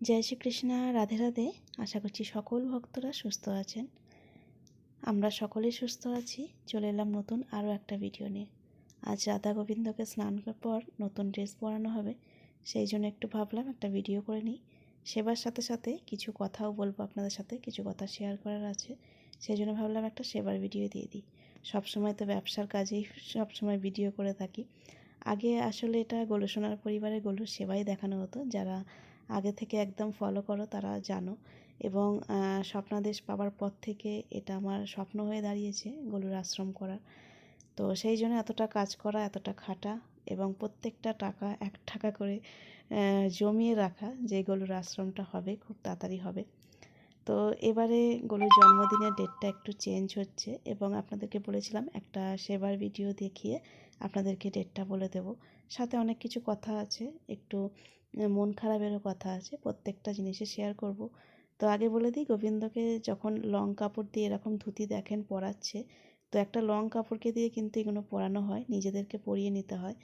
জয় শ্রীকৃষ্ণ, রাধে রাধে। আশা করছি সকল ভক্তরা সুস্থ আছেন। আমরা সকলেই সুস্থ আছি। চলে এলাম নতুন আরও একটা ভিডিও নিয়ে। আজ রাধা গোবিন্দকে স্নান করার পর নতুন ড্রেস পরানো হবে। সেই জন্য একটু ভাবলাম একটা ভিডিও করে নিই। সেবার সাথে সাথে কিছু কথাও বলব আপনাদের সাথে, কিছু কথা শেয়ার করার আছে। সেই জন্য ভাবলাম একটা সেবার ভিডিও দিয়ে দিই। সবসময় তো ব্যবসার কাজেই সবসময় ভিডিও করে থাকি। আগে আসলে এটা গোলুসোনার পরিবারের গলুর সেবাই দেখানো হতো। যারা আগে থেকে একদম ফলো করো, তারা জানো। এবং স্বপ্নাদেশ পাওয়ার পর থেকে এটা আমার স্বপ্ন হয়ে দাঁড়িয়েছে গলুর আশ্রম করার। তো সেই জন্য এতটা কাজ করা, এতটা খাটা এবং প্রত্যেকটা টাকা এক টাকা করে জমিয়ে রাখা যে গলুর আশ্রমটা হবে, খুব তাড়াতাড়ি হবে। তো এবারে গলুর জন্মদিনের ডেটটা একটু চেঞ্জ হচ্ছে এবং আপনাদেরকে বলেছিলাম একটা সেবার ভিডিও দেখিয়ে আপনাদেরকে ডেটটা বলে দেব। সাথে অনেক কিছু কথা আছে, একটু মন খারাপেরও কথা আছে, প্রত্যেকটা জিনিসে শেয়ার করব। তো আগে বলে দিই, গোবিন্দকে যখন লং কাপড় দিয়ে এরকম ধুতি দেখেন, পরাচ্ছে, তো একটা লং কাপড়কে দিয়ে কিন্তু এগুলো পরানো হয়, নিজেদেরকে পরিয়ে নিতে হয়।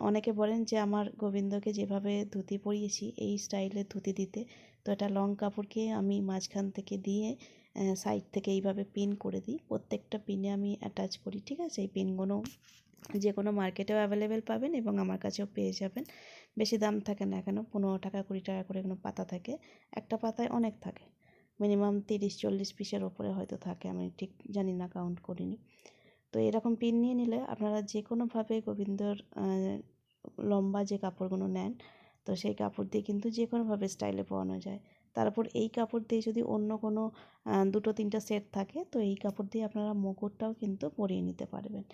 অনেকে বলেন যে, আমার গোবিন্দকে যেভাবে ধুতি পরিয়েছি, এই স্টাইলের ধুতি দিতে, তো এটা লং কাপড়কে আমি মাঝখান থেকে দিয়ে সাইড থেকে এইভাবে পিন করে দিই, প্রত্যেকটা পিনে আমি অ্যাটাচ করি, ঠিক আছে? এই পিনগুলো যে কোনো মার্কেটেও অ্যাভেলেবেল পাবেন এবং আমার কাছেও পেয়ে যাবেন। বেশি দাম থাকে না কেন পনেরো টাকা, কুড়ি টাকা করে কোনো পাতা থাকে। একটা পাতায় অনেক থাকে। মিনিমাম তিরিশ, চল্লিশ পিসের ওপরে হয়তো থাকে, আমি ঠিক জানি না কাউন্ট করিনি। তো এরকম পিন নিয়ে নিলে আপনারা যে কোনোভাবে গোবিন্দর লম্বা যে কাপড়গুলো নেন, তো সেই কাপড় দিয়ে কিন্তু যে কোনোভাবে স্টাইলে পরানো যায়। তারপর এই কাপড় দিয়ে যদি অন্য কোনো দুটো, তিনটা সেট থাকে, তো এই কাপড় দিয়ে আপনারা মুকুটটাও কিন্তু পরিয়ে নিতে পারবেন।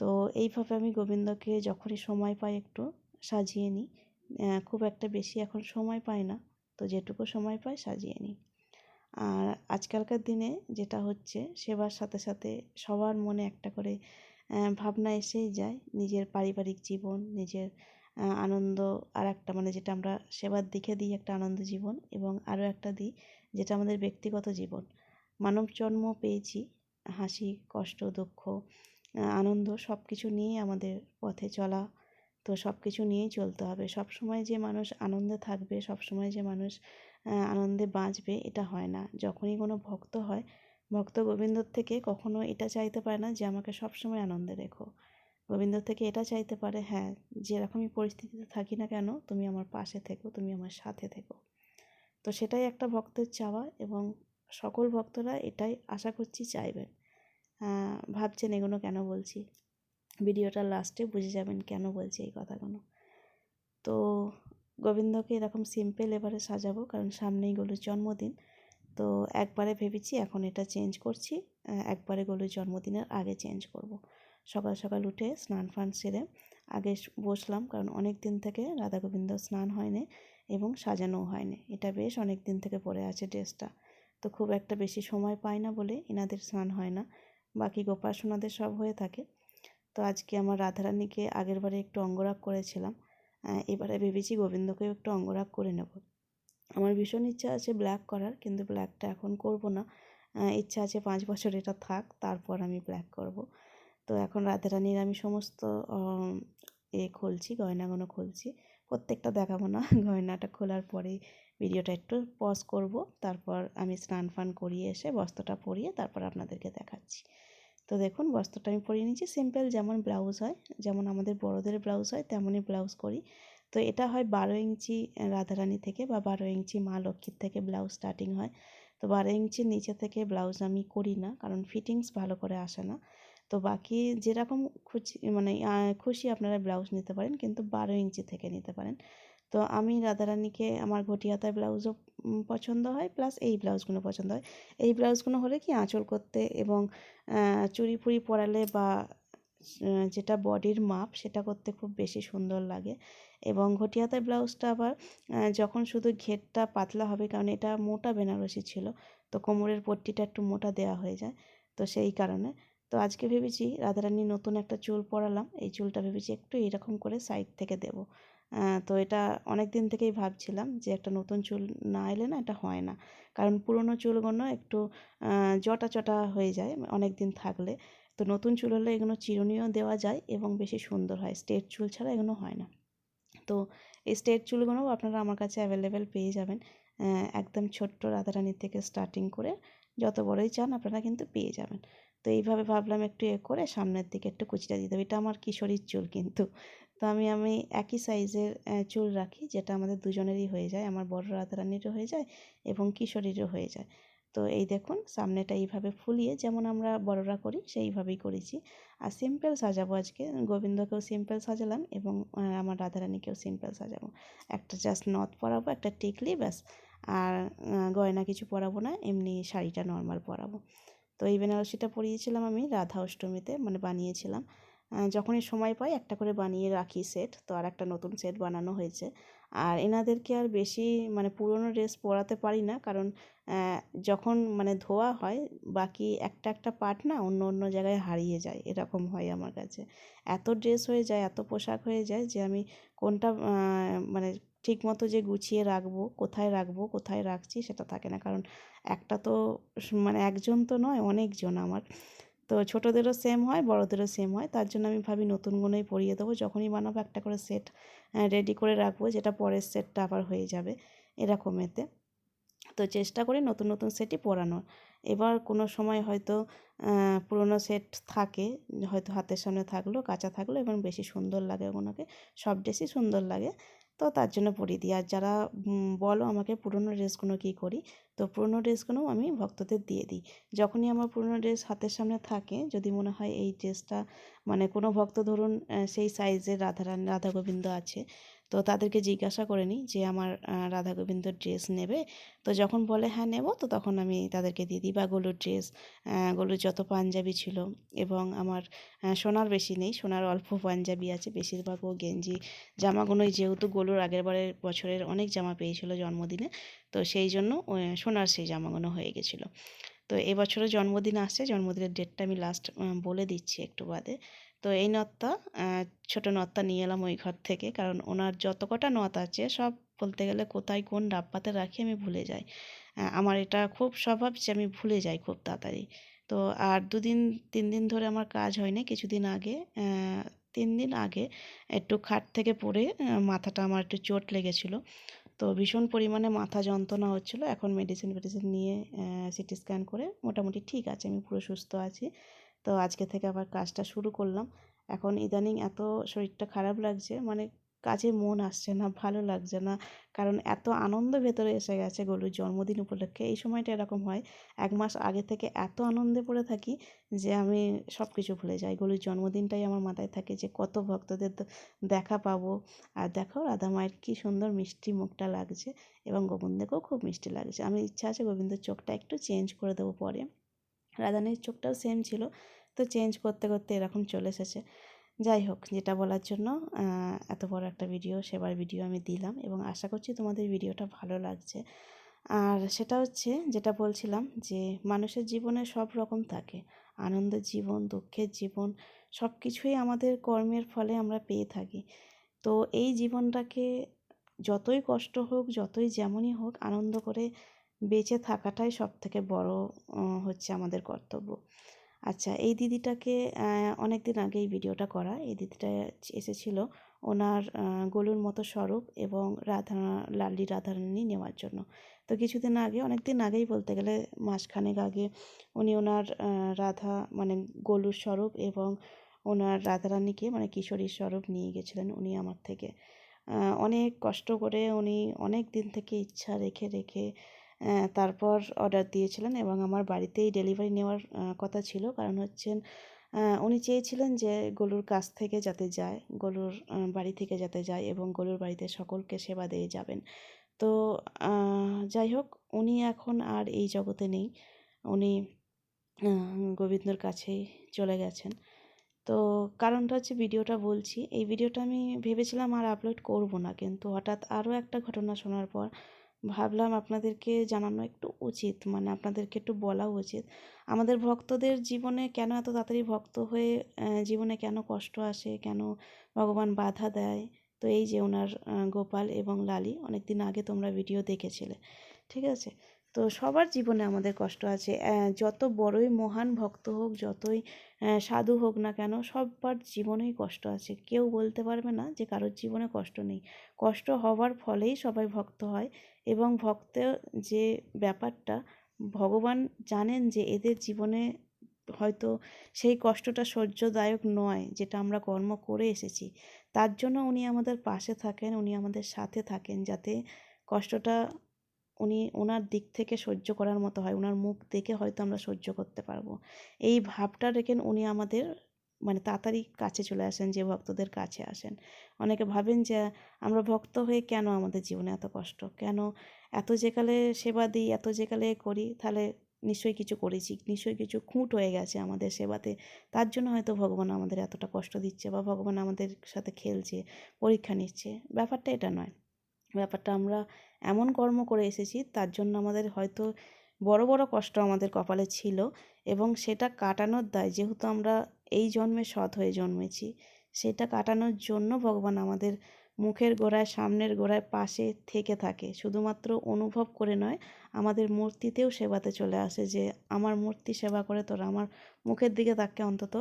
তো এইভাবে আমি গোবিন্দকে যখনই সময় পাই একটু সাজিয়ে নিই। খুব একটা বেশি এখন সময় পাই না, তো যেটুকু সময় পাই সাজিয়ে নিই। আর আজকালকার দিনে যেটা হচ্ছে, সেবার সাথে সাথে সবার মনে একটা করে ভাবনা এসেই যায়, নিজের পারিবারিক জীবন, নিজের আনন্দ আর একটা মানে যেটা আমরা সেবার দিকে দিই একটা আনন্দ জীবন এবং আরও একটা দিই যেটা আমাদের ব্যক্তিগত জীবন। মানব জন্ম পেয়েছি, হাসি, কষ্ট, দুঃখ আনন্দ সব কিছু নিয়েই আমাদের পথে চলা। তো সব কিছু নিয়েই চলতে হবে। সব সময় যে মানুষ আনন্দে থাকবে সব সময় যে মানুষ আনন্দে বাঁচবে, এটা হয় না। যখনই কোনো ভক্ত হয়, ভক্ত গোবিন্দর থেকে কখনো এটা চাইতে পারে না যে, আমাকে সবসময় আনন্দে রেখো। গোবিন্দ থেকে এটা চাইতে পারে হ্যাঁ যেরকমই পরিস্থিতিতে থাকি না কেন, তুমি আমার পাশে থেকো, তুমি আমার সাথে থেকো। তো সেটাই একটা ভক্তের চাওয়া এবং সকল ভক্তরা এটাই আশা করছি চাইবেন। ভাবছেন এগুলো কেন বলছি? ভিডিওটা লাস্টে বুঝে যাবেন কেন বলছি এই কথাগুলো। তো গোবিন্দকে এরকম সিম্পল এবারে সাজাবো, কারণ সামনেই গলুর জন্মদিন। তো একবারে ভেবেছি এখন এটা চেঞ্জ করছি একবারে গলুর জন্মদিনের আগে চেঞ্জ করব। সকাল সকাল উঠে স্নান ফান সেরে আগে বসলাম, কারণ অনেক দিন থেকে রাধা গোবিন্দ স্নান হয়নি এবং সাজানোও হয়নি। এটা বেশ অনেক দিন থেকে পরে আছে ড্রেসটা তো খুব একটা বেশি সময় পায় না বলে এনাদের স্নান হয় না। বাকি গোপাসনাদের সব হয়ে থাকে। তো আজকে আমার রাধারানীকে আগের বারে একটু অঙ্গরাগ করেছিলাম। এবারে ভেবেছি গোবিন্দকেও একটু অঙ্গরাগ করে নেব। আমার ভীষণ ইচ্ছা আছে ব্ল্যাক করার, কিন্তু ব্ল্যাকটা এখন করব না। ইচ্ছা আছে পাঁচ বছর এটা থাক, তারপর আমি ব্ল্যাক করব। তো এখন রাধারানীর আমি সমস্ত এ খুলছি, গয়নাগুলো খুলছি। প্রত্যেকটা দেখাবো না, গয়নাটা খোলার পরেই ভিডিওটা একটু পজ করব, তারপর আমি স্নান ফান করিয়ে এসে বস্ত্রটা পরিয়ে তারপর আপনাদেরকে দেখাচ্ছি। তো দেখুন বস্ত্রটা আমি পরিয়ে নিচ্ছি সিম্পল যেমন ব্লাউজ হয়, যেমন আমাদের বড়োদের ব্লাউজ হয়, তেমনই ব্লাউজ করি। তো এটা হয় বারো ইঞ্চি রাধারানী থেকে বা বারো ইঞ্চি মা লক্ষ্মীর থেকে ব্লাউজ স্টার্টিং হয়। তো বারো ইঞ্চির নিচে থেকে ব্লাউজ আমি করি না, কারণ ফিটিংস ভালো করে আসে না। তো বাকি যেরকম খুশি মানে খুশি আপনারা ব্লাউজ নিতে পারেন, কিন্তু বারো ইঞ্চি থেকে নিতে পারেন। তো আমি রাধারানীকে আমার ঘটিয়াতায় ব্লাউজও পছন্দ হয়, প্লাস এই ব্লাউজগুলো পছন্দ হয়। এই ব্লাউজগুলো হলে কি আঁচল করতে এবং চুড়ি ফুড়ি পরালে বা যেটা বডির মাপ সেটা করতে খুব বেশি সুন্দর লাগে। এবং ঘটিয়াতার ব্লাউজটা আবার যখন শুধু ঘেরটা পাতলা হবে, কারণ এটা মোটা বেনারসি ছিল, তো কোমরের পট্টিটা একটু মোটা দেওয়া হয়ে যায়, তো সেই কারণে। তো আজকে ভেবেছি রাধারানী নতুন একটা চুল পরালাম, এই চুলটা ভেবেছি একটু এরকম করে সাইড থেকে দেব। তো এটা অনেক দিন থেকেই ভাবছিলাম যে একটা নতুন চুল না এলে না এটা হয় না। কারণ পুরনো চুলগুলো একটু জটা চটা হয়ে যায় অনেক দিন থাকলে। তো নতুন চুল হলে এগুলো চিরুনিও দেওয়া যায় এবং বেশি সুন্দর হয়। স্ট্রেট চুল ছাড়া এগুলো হয় না। তো এই স্ট্রেট চুলগুলোও আপনারা আমার কাছে অ্যাভেলেবেল পেয়ে যাবেন। একদম ছোট্ট রাধারানীর থেকে স্টার্টিং করে যত বড়ই চান আপনারা কিন্তু পেয়ে যাবেন। তো এইভাবে ভাবলাম একটু এ করে সামনের দিকে একটু কুচিটা দিতে হবে এটা আমার কিশোরীর চুল কিন্তু। তো আমি আমি একই সাইজের চুল রাখি, যেটা আমাদের দুজনেরই হয়ে যায়। আমার বড় রাধারানীরও হয়ে যায় এবং কিশোরীরও হয়ে যায়। তো এই দেখুন, সামনেটা এইভাবে ফুলিয়ে যেমন আমরা বড়রা করি, সেইভাবেই করেছি। আর সিম্পল সাজাবো আজকে। গোবিন্দকেও সিম্পল সাজালাম এবং আমার রাধারানীকেও সিম্পল সাজাবো। একটা জাস্ট নথ পরাবো, একটা টিকলি, ব্যাস। আর গয়না কিছু পরাবো না, এমনি শাড়িটা নর্মাল পরাবো। তো এই বেনারসিটা পরিয়েছিলাম আমি রাধা অষ্টমীতে মানে বানিয়েছিলাম। যখনই সময় পাই একটা করে বানিয়ে রাখি সেট তো আর একটা নতুন সেট বানানো হয়েছে। আর এনাদেরকে আর বেশি মানে পুরনো ড্রেস পরাতে পারি না, কারণ যখন মানে ধোয়া হয়, বাকি একটা একটা পার্ট না অন্য অন্য জায়গায় হারিয়ে যায়, এরকম হয় আমার কাছে। এত ড্রেস হয়ে যায়, এত পোশাক হয়ে যায় যে আমি কোনটা মানে ঠিক মতো যে গুছিয়ে রাখব, কোথায় রাখব, কোথায় রাখছি সেটা থাকে না। কারণ একটা তো মানে একজন তো নয়, অনেকজন আমার। তো ছোটোদেরও সেম হয়, বড়োদেরও সেম হয়। তার জন্য আমি ভাবি নতুনগুলোই পরিয়ে দেবো। যখনই বানাবো একটা করে সেট রেডি করে রাখব, যেটা পরের সেটটা আবার হয়ে যাবে এরকম এতে। তো চেষ্টা করি নতুন নতুন সেটই পরানোর। এবার কোনো সময় হয়তো পুরনো সেট থাকে, হয়তো হাতের সামনে থাকল, কাঁচা থাকল, এবং বেশি সুন্দর লাগে ওগুলোকে, সব ড্রেসই সুন্দর লাগে। তো তার জন্য পরিয়ে দিই। আর যারা বলো আমাকে পুরনো ড্রেসগুলো কী করি তো পুরনো ড্রেসগুলোও আমি ভক্তদের দিয়ে দিই। যখনই আমার পুরনো ড্রেস হাতের সামনে থাকে, যদি মনে হয় এই ড্রেসটা মানে কোনো ভক্ত ধরুন সেই সাইজের রাধারানী রাধা গোবিন্দ আছে, তো তাদেরকে জিজ্ঞাসা করে নিই যে আমার রাধা গোবিন্দর ড্রেস নেবে? তো যখন বলে হ্যাঁ নেব তো তখন আমি তাদেরকে দিয়ে দিই, বা গলুর ড্রেস গলুর যত পাঞ্জাবি ছিল এবং আমার সোনার বেশি নেই, সোনার অল্প পাঞ্জাবি আছে বেশিরভাগ ও গেঞ্জি, জামাগুলোই যেহেতু গলুর আগের বারের বছরের অনেক জামা পেয়েছিল জন্মদিনে তো সেই জন্য সোনার সেই জামাগুলো হয়ে গেছিল। তো এবছরও জন্মদিন আসছে জন্মদিনের ডেটটা আমি লাস্ট বলে দিচ্ছি একটু বাদে। তো এই আহ, ছোট নথটা নিয়ে এলাম ওই ঘর থেকে কারণ ওনার যত কটা নথ আছে সব বলতে গেলে কোথায় কোন ডাব্বাতে রাখি আমি ভুলে যাই। আমার এটা খুব স্বভাব যে আমি ভুলে যাই খুব তাড়াতাড়ি। তো আর দুদিন তিন দিন ধরে আমার কাজ হয়নি কিছুদিন আগে তিন দিন আগে একটু খাট থেকে পড়ে মাথাটা আমার একটু চোট লেগেছিলো। তো ভীষণ পরিমাণে মাথা যন্ত্রণা হচ্ছিল। এখন মেডিসিন ফেডিসিন নিয়ে সিটি স্ক্যান করে মোটামুটি ঠিক আছে, আমি পুরো সুস্থ আছি। তো আজকে থেকে আবার কাজটা শুরু করলাম। এখন ইদানিং এত শরীরটা খারাপ লাগছে মানে কাজে মন আসছে না, ভালো লাগছে না। কারণ এত আনন্দ ভেতরে এসে গেছে গরুর জন্মদিন উপলক্ষে। এই সময়টা এরকম হয়, এক মাস আগে থেকে এত আনন্দে পড়ে থাকি যে আমি সব কিছু ভুলে যাই। গরুর জন্মদিনটাই আমার মাথায় থাকে যে কত ভক্তদের দেখা পাবো। আর দেখো রাধা মায়ের কী সুন্দর মিষ্টি মুখটা লাগছে এবং গোবিন্দকেও খুব মিষ্টি লাগছে। আমি ইচ্ছা আছে গোবিন্দর চোখটা একটু চেঞ্জ করে দেবো পরে। রাধানির চোখটাও সেম ছিল। তো চেঞ্জ করতে করতে এরকম চলে এসেছে। যাই হোক, যেটা বলার জন্য এত বড় একটা ভিডিও সেবার ভিডিও আমি দিলাম এবং আশা করছি তোমাদের ভিডিওটা ভালো লাগছে। আর সেটা হচ্ছে, যেটা বলছিলাম যে, মানুষের জীবনে সব রকম থাকে। আনন্দের জীবন, দুঃখের জীবন সব কিছুই আমাদের কর্মের ফলে আমরা পেয়ে থাকি। তো এই জীবনটাকে যতই কষ্ট হোক, যতই যেমনই হোক, আনন্দ করে বেঁচে থাকাটাই সব থেকে বড় হচ্ছে আমাদের কর্তব্য। আচ্ছা এই দিদিটাকে অনেক দিন আগে এই ভিডিওটা করা। এই দিদিটা এসেছিল ওনার গলুর মতো স্বরূপ এবং রাধা লালি রাধারানী নেওয়ার জন্য। তো কিছুদিন আগে অনেক দিন আগেই বলতে গেলে মাসখানেক আগে, উনি ওনার রাধা মানে গলুর স্বরূপ এবং ওনার রাধারানীকে মানে কিশোরীর স্বরূপ নিয়ে গেছিলেন উনি আমার থেকে। অনেক কষ্ট করে উনি অনেক দিন থেকে ইচ্ছা রেখে রেখে তারপর অর্ডার দিয়েছিলেন এবং আমার বাড়িতেই ডেলিভারি নেওয়ার কথা ছিল। কারণ হচ্ছেন উনি চেয়েছিলেন যে গলুর কাছ থেকে যাতে যায়, গলুর বাড়ি থেকে যাতে যায় এবং গলুর বাড়িতে সকলকে সেবা দিয়ে যাবেন। তো যাই হোক, উনি এখন আর এই জগতে নেই। উনি গোবিন্দর কাছেই চলে গেছেন। তো কারণটা হচ্ছে ভিডিওটা বলছি। এই ভিডিওটা আমি ভেবেছিলাম আর আপলোড করব না, কিন্তু হঠাৎ আরও একটা ঘটনা শোনার পর ভাবলাম আপনাদেরকে জানানো একটু উচিত মানে আপনাদেরকে একটু বলা উচিত। আমাদের ভক্তদের জীবনে কেন এত তাড়াতাড়ি ভক্ত হয়ে জীবনে কেন কষ্ট আসে, কেন ভগবান বাধা দেয়? তো এই যে ওনার গোপাল এবং লালি অনেক দিন আগে তোমরা ভিডিও দেখেছিলে, ঠিক আছে? তো সবার জীবনে আমাদের কষ্ট আছে। যত বড়ই মহান ভক্ত হোক, যতই সাধু হোক না কেন, সবার জীবনেই কষ্ট আছে। কেউ বলতে পারবে না যে কারোর জীবনে কষ্ট নেই। কষ্ট হওয়ার ফলেই সবাই ভক্ত হয় এবং ভক্ত যে ব্যাপারটা, ভগবান জানেন যে এদের জীবনে হয়তো সেই কষ্টটা সহ্যদায়ক নয় যেটা আমরা কর্ম করে এসেছি। তার জন্য উনি আমাদের পাশে থাকেন, উনি আমাদের সাথে থাকেন যাতে কষ্টটা উনি ওনার দিক থেকে সহ্য করার মতো হয় ওনার মুখ দেখে হয়তো আমরা সহ্য করতে পারব। এই ভাবটা রেখেন উনি আমাদের মানে তাড়াতাড়ি কাছে চলে আসেন, যে ভক্তদের কাছে আসেন। অনেকে ভাবেন যে, আমরা ভক্ত হয়ে কেন আমাদের জীবনে এত কষ্ট? কেন এত যেকালে সেবা দিই, এত যেকালে করি, তাহলে নিশ্চয়ই কিছু করেছি, নিশ্চয়ই কিছু খুঁট হয়ে গেছে আমাদের সেবাতে। তার জন্য হয়তো ভগবান আমাদের এতটা কষ্ট দিচ্ছে বা ভগবান আমাদের সাথে খেলছে, পরীক্ষা নিচ্ছে। ব্যাপারটা এটা নয়। ব্যাপারটা আমরা এমন কর্ম করে এসেছি, তার জন্য আমাদের হয়তো বড় বড় কষ্ট আমাদের কপালে ছিল এবং সেটা কাটানোর দায়, যেহেতু আমরা এই জন্মে সৎ হয়ে জন্মেছি, সেটা কাটানোর জন্য ভগবান আমাদের মুখের গোড়ায়, সামনের গোড়ায়, পাশে থেকে থাকে। শুধুমাত্র অনুভব করে নয়, আমাদের মূর্তিতেও সেবাতে চলে আসে যে, আমার মূর্তি সেবা করে তোর, আমার মুখের দিকে তাকে অন্তত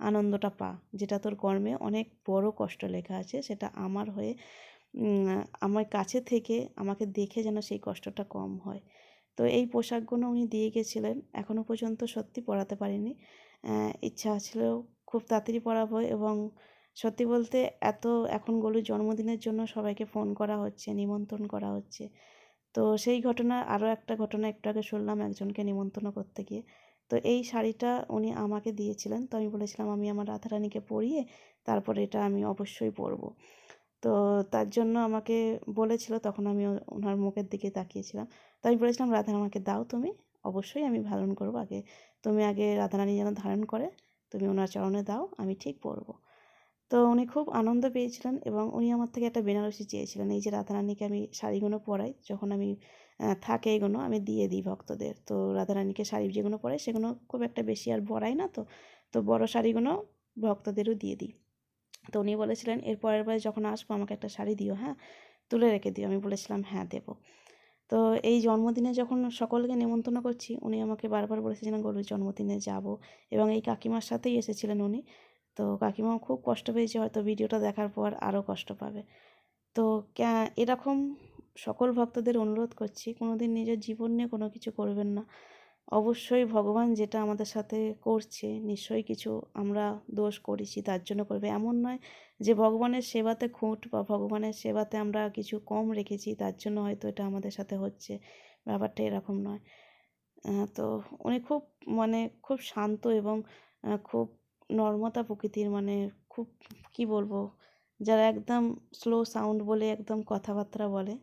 আনন্দটা পা। যেটা তোর কর্মে অনেক বড় কষ্ট লেখা আছে, সেটা আমার হয়ে আমার কাছে থেকে আমাকে দেখে যেন সেই কষ্টটা কম হয়। তো এই পোশাকগুলো উনি দিয়ে গেছিলেন এখনও পর্যন্ত সত্যি পরাতে পারিনি। ইচ্ছা ছিল খুব তাড়াতাড়ি পরাবো এবং সত্যি বলতে এত এখন গলুর জন্মদিনের জন্য সবাইকে ফোন করা হচ্ছে, নিমন্ত্রণ করা হচ্ছে। তো সেই ঘটনা, আরও একটা ঘটনা একটু আগে শুনলাম একজনকে নিমন্ত্রণ করতে গিয়ে। তো এই শাড়িটা উনি আমাকে দিয়েছিলেন। তো আমি বলেছিলাম, আমি আমার রাধারানীকে পরিয়ে তারপর এটা আমি অবশ্যই পরবো। তো তার জন্য আমাকে বলেছিল, তখন আমি ওনার মুখের দিকে তাকিয়েছিলাম। তো আমি বলেছিলাম রাধা আমাকে দাও তুমি, অবশ্যই আমি ধারণ করব আগে। তুমি আগে রাধারানী যেন ধারণ করে, তুমি ওনার চরণে দাও, আমি ঠিক পরবো তো উনি খুব আনন্দ পেয়েছিলেন এবং উনি আমার থেকে একটা বেনারসি চেয়েছিলেন। এই যে রাধারানীকে আমি শাড়িগুলো পরাই, যখন আমি থাকে এগুলো, আমি দিয়ে দিই ভক্তদের। তো রাধারানীকে শাড়ি যেগুলো পরাই, সেগুলো খুব একটা বেশি আর বড়াই না তো তো বড় শাড়িগুলো ভক্তদেরও দিয়ে দিই। তো উনি বলেছিলেন, এর পরের বারে যখন আসব আমাকে একটা শাড়ি দিও হ্যাঁ? তুলে রেখে দিও। আমি বলেছিলাম হ্যাঁ দেবো। তো এই জন্মদিনে যখন সকলকে নেমন্তন্ন করছি, উনি আমাকে বারবার বলেছিলেন, গরুর জন্মদিনে যাব। এবং এই কাকিমার সাথেই এসেছিলেন উনি। তো কাকিমাও খুব কষ্ট পেয়েছে, হয়তো ভিডিওটা দেখার পর আরও কষ্ট পাবে। তো এরকম সকল ভক্তদের অনুরোধ করছি কোনো দিন নিজের জীবন নিয়ে কোনো কিছু করবেন না। অবশ্যই ভগবান যেটা আমাদের সাথে করছে, নিশ্চয়ই কিছু আমরা দোষ করেছি, তার জন্য করবে। এমন নয় যে ভগবানের সেবাতে খুঁট বা ভগবানের সেবাতে আমরা কিছু কম রেখেছি, তার জন্য হয়তো এটা আমাদের সাথে হচ্ছে। ব্যাপারটা এরকম নয়। তো উনি খুব মানে খুব শান্ত এবং খুব নর্মতা প্রকৃতির মানে খুব কি বলব, যারা একদম স্লো সাউন্ড বলে একদম কথাবার্তা বলে,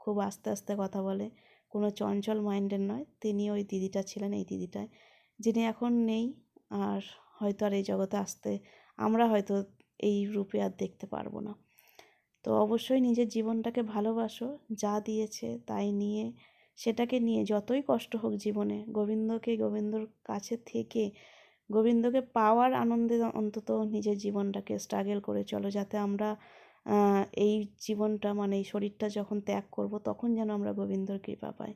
খুব আস্তে আস্তে কথা বলে। কোনো চঞ্চল মাইন্ডের নয়। তিনি ওই দিদিটা ছিলেন, এই দিদিটায় যিনি এখন নেই, আর হয়তো আর এই জগতে আসতে আমরা হয়তো এই রূপে আর দেখতে পারব না। তো অবশ্যই নিজের জীবনটাকে ভালোবাসো, যা দিয়েছে তাই নিয়ে, সেটাকে নিয়ে যতই কষ্ট হোক জীবনে, গোবিন্দকে, গোবিন্দর কাছে থেকে, গোবিন্দকে পাওয়ার আনন্দে অন্তত নিজের জীবনটাকে স্ট্রাগল করে চলো, যাতে আমরা এই জীবনটা মানে এই শরীরটা যখন ত্যাগ করব, তখন যেন আমরা গোবিন্দর কৃপা পাই।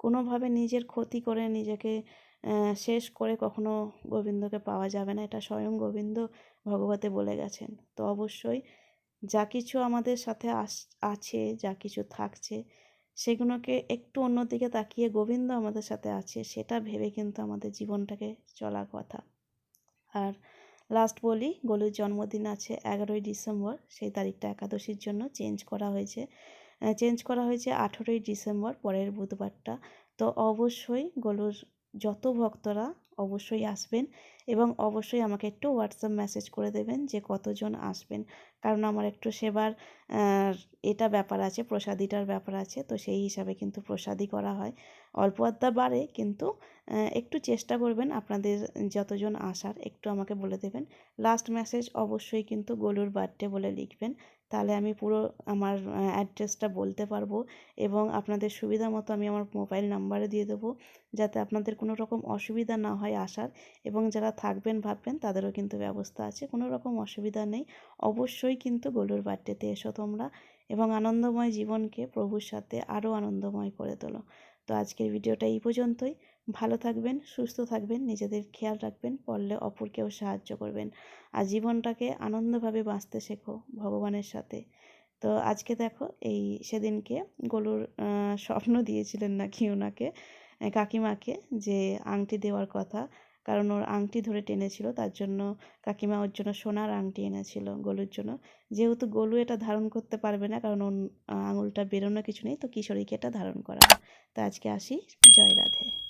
কোনোভাবে নিজের ক্ষতি করে নিজেকে শেষ করে কখনো গোবিন্দকে পাওয়া যাবে না, এটা স্বয়ং গোবিন্দ ভগবতে বলে গেছেন। তো অবশ্যই যা কিছু আমাদের সাথে আছে, যা কিছু থাকছে, সেগুলোকে একটু অন্যদিকে তাকিয়ে গোবিন্দ আমাদের সাথে আছে, সেটা ভেবে কিন্তু আমাদের জীবনটাকে চলার কথা। আর লাস্ট বলি, গোলুর জন্মদিন আছে এগারোই ডিসেম্বর, সেই তারিখটা একাদশীর জন্য চেঞ্জ করা হয়েছে। চেঞ্জ করা হয়েছে আঠেরোই ডিসেম্বর, পরের বুধবারটা। তো অবশ্যই গোলুর যত ভক্তরা অবশ্যই আসবেন এবং অবশ্যই আমাকে একটু হোয়াটসঅ্যাপ মেসেজ করে দেবেন যে কতজন আসবেন। কারণ আমার একটু সেবার এটা ব্যাপার আছে, প্রসাদিটার ব্যাপার আছে, তো সেই হিসাবে কিন্তু প্রসাদি করা হয়। অল্প আড্ডা বাড়ে কিন্তু একটু চেষ্টা করবেন আপনাদের যতজন আসার, একটু আমাকে বলে দেবেন। লাস্ট মেসেজ অবশ্যই কিন্তু গোলুর বার্থডে বলে লিখবেন। তাহলে আমি পুরো আমার অ্যাড্রেসটা বলতে পারব এবং আপনাদের সুবিধা মতো আমি আমার মোবাইল নাম্বারে দিয়ে দেবো যাতে আপনাদের কোনো রকম অসুবিধা না হয় আসার এবং যারা থাকবেন ভাববেন তাদেরও কিন্তু ব্যবস্থা আছে, কোনো রকম অসুবিধা নেই। অবশ্যই কিন্তু গোলুর বার্থডেতে এসো তোমরা এবং আনন্দময় জীবনকে প্রভুর সাথে আরও আনন্দময় করে তোলো। তো আজকের ভিডিওটা এই পর্যন্তই। ভালো থাকবেন, সুস্থ থাকবেন, নিজেদের খেয়াল রাখবেন, পড়লে অপরকেও সাহায্য করবেন। আর জীবনটাকে আনন্দভাবে বাঁচতে শেখো ভগবানের সাথে। তো আজকে দেখো এই সেদিনকে গলুর স্বপ্ন দিয়েছিলেন নাকি ওনাকে কাকিমাকে যে আংটি দেওয়ার কথা। কারণ ওর আংটি ধরে টেনেছিল, তার জন্য কাকিমা ওর জন্য সোনার আংটি এনেছিল গলুর জন্য। যেহেতু গলু এটা ধারণ করতে পারবে না, কারণ ওর আঙুলটা বেরোনো কিছু নেই, তো কিশোরীকে এটা ধারণ করা তো আজকে আসি, জয় রাধে।